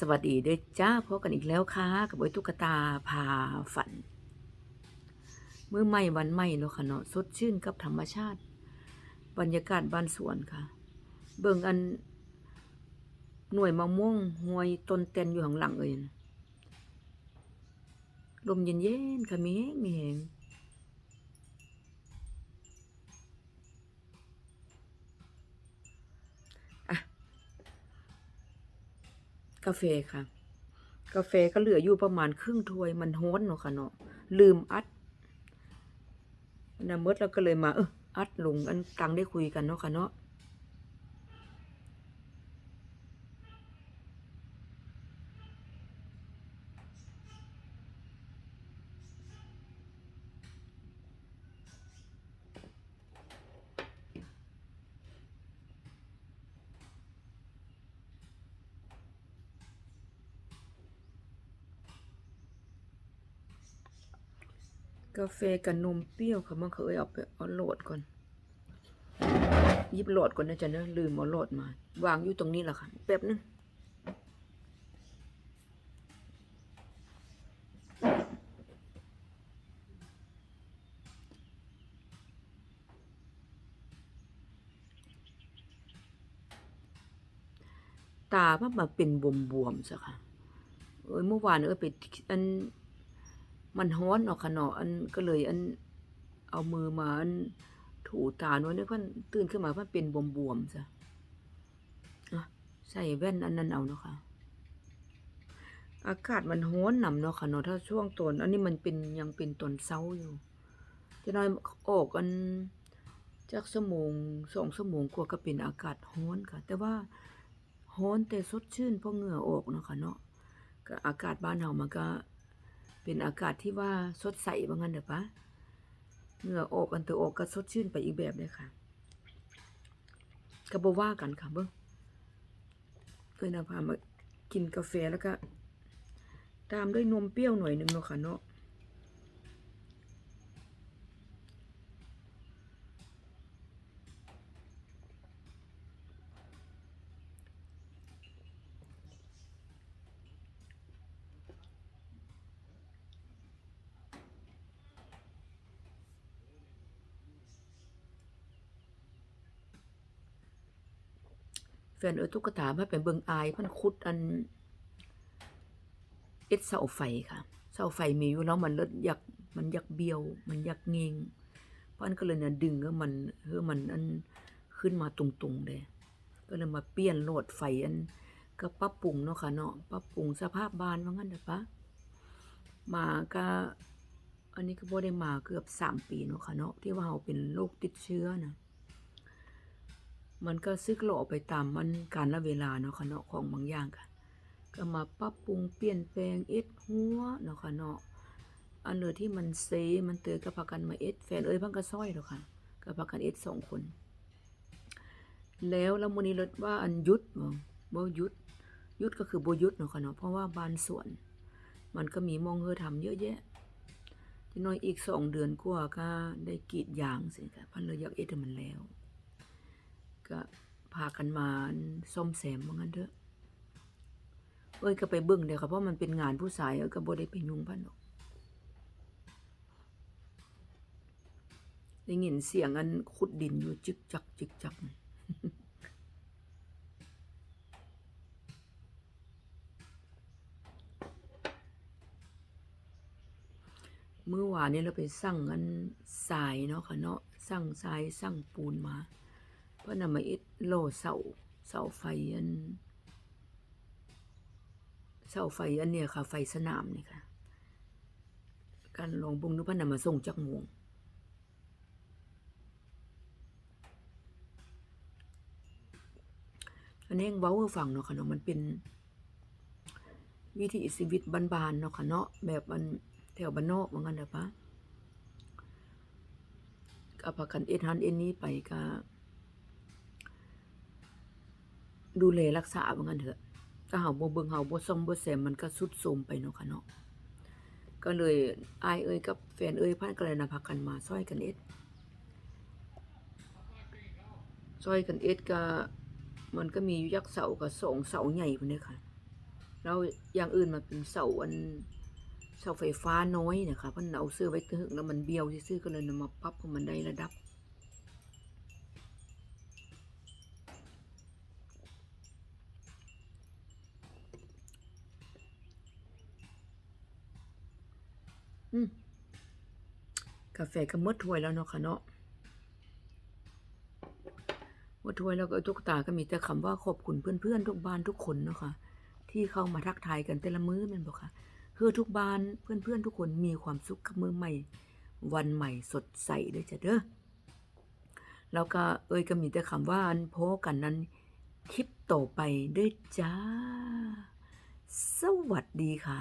สวัสดีด้วยจ้าพบกันอีกแล้วค่ะ กับไอ้ตุ๊กตาพาฝัน เมื่อไม่วันไม่เนาะค่ะเนาะสดชื่นกับธรรมชาติ บรรยากาศบ้านสวนค่ะ เบิ่งอัน หน่วยมะม่วงหวยต้นเต็นอยู่ข้างหลังเอ่ยนะลมเย็นๆค่ะมีแห้งมีแห้ง กาแฟค่ะ กาแฟก็เหลืออยู่ประมาณครึ่งถ้วยมันโฮ้นเนาะค่ะเนาะลืมอัดนะเมดแล้วก็เลยมาเอออัดลงอันตังได้คุยกันเนาะค่ะเนาะ กาแฟกับนมเปรี้ยวค่ะมันเคยเอาไปเอาโหลดก่อนยิบโหลดก่อนนะจ๊ะเนอะลืมเอาโหลดมา วางอยู่ตรงนี้แหละค่ะแป๊บนึงตามันมาเป็นบวมๆซะค่ะเอ้ยเมื่อวานเอ้ยไปอัน มันฮ้อนเนาะค่ะเนาะอันก็เลยอันเอามือมาอันถูตาหนูเนี่ยเพิ่นตื่นขึ้นมาพิ่นเป็นบวมๆซะอะใส่แว่นอันนั้นเอาเนาะค่ะ อากาศมันร้อนหนำเนาะค่ะเนาะถ้าช่วงตนอันนี้มันเป็นยังเป็นตนเช้าอยู่จะน้อยออกอันจักชั่วโมง2ชั่วโมงกว่าก็เป็นอากาศร้อนค่ะ แต่ว่าร้อนแต่สดชื่นเพราะเหงื่อออกเนาะค่ะเนาะก็อากาศบ้านเฮามันก็ เป็นอากาศที่ว่าสดใสว่างั้นเถอะปะเหงื่อออกอันตัวออกก็สดชื่นไปอีกแบบเลยค่ะกระโบว่ากันค่ะเบิ่งเคยนำพามากินกาแฟแล้วก็ ตามด้วยนมเปรี้ยวหน่อยหนึงเนาะค่ะเนาะ แฟนเอ้ยตุ๊กตามาไปเบิงอายพิ่นขุดอันเอ็ดเสาไฟค่ะเสาไฟมีอยู่แล้วมันเลิศอยากมันอยากเบี้ยว มันอยากเงงเพราะอันก็เลยเนี่ยดึงให้มันเฮ้มันอันขึ้นมาตรงๆเลยก็เลยมาเปลี่ยนโหลดไฟอันก็ปรับปรุงเนาะค่ะเนาะปรับปรุงสภาพบ้านว่างั้นเด้อปะมาก็อันนี้ก็บ่ได้มาเกือบสามปีเนาะค่ะเนาะที่ว่าเราเป็นโรคติดเชื้อนะ มันก็ซึกหลอไปตามมันการละเวลาเนาะค่ะเนาะของบางอย่างค่ะก็มาปรับปรุงเปลี่ยนแปลงเอ็ดหัวเนาะค่ะเนาะอันเนอที่มันเซมันเตอก็พากันมาเอ็ดแฟนเอ้ยพังก็ซ้อยเนาะค่ะก็พากันเอ็ดสองคน แล้วแล้วมื้อนี้รถว่าอันยุดบ่บ่ยุดยุดก็คือโบยุดเนาะค่ะเนาะเพราะว่าบานส่วน มันก็มีมองเฮอทำเยอะแยะที่น้อยอีกสองเดือนกว่าก็ได้กีดยางสิค่ะพันเลยอยากเอ็ดมันแล้ว ก็พากันมาซ่อมแซมว่างั้นเถอะ เอ้ยก็ไปเบิ่งเดี๋ยวค่ะเพราะมันเป็นงานผู้ชายเอ้ยก็บ่ได้ไปยุ่งพันหรอกได้ยินเสียงอันขุดดินอยู่จึกจักจึกจักเมื่อวานนี้เราไปสั่งอันทรายเนาะค่ะเนาะสั่งทรายสั่งปูนมา พื่อนมาเอ็ดโลเสาเสาไฟอันเสาไฟอันเนี้ยค่ะ ไฟสนามนี่ค่ะ การลองบุงนุพันนำมาส่งจากหมวงอันนี้ยังเว้าฟังเนาะค่ะเนาะมันเป็น วิถีชีวิตบ้านๆเนาะค่ะเนาะแบบมันแถวบ้านนอกว่างั้นเด้อปะก็พากันเอ็ดหันเอ็นนี้ไปก็ ดูแลรักษาว่างั้นเถอะก็เฮาบ่เบิ่งเฮาบ่ซ่อมบ่แซมมันก็ทรุดโทรมไปเนาะค่ะเนาะก็เลยอายเอ่ยกับแฟนเอ่ยพากันเลยนะพากันมาซอยกันเอ็ดซอยกันเอ็ดก็มันก็มีอยู่ยักษ์เสากับสองเสาใหญ่พุ่นเด้ค่ะแล้วอย่างอื่นมาเป็นเสาอันเสาไฟฟ้าน้อยเนะคะเพิ่นเอาซื้อไว้ถึงแล้วมันเบี้ยวซื่อก็เลยนำมาปรับให้มันได้ระดับ กาแฟก็มดถ้วยแล้วเนาะค่ะเนาะมดถ้วยแล้วก็ทุกตาก็มีแต่คำว่าขอบคุณเพื่อนๆทุกบ้านทุกคนเนาะค่ะ ที่เข้ามาทักทายกันแต่ละมื้อม่นบ่ค่ะ คือทุกบ้านเพื่อนๆทุกคนมีความสุขกับมื้อใหม่ วันใหม่สดใสด้อจ้ะเด้อแล้วก็เอ้ยก็มีแต่คำว่าอันโพกันนั้นคลิปต่อไปด้วยจ้า สวัสดีค่ะ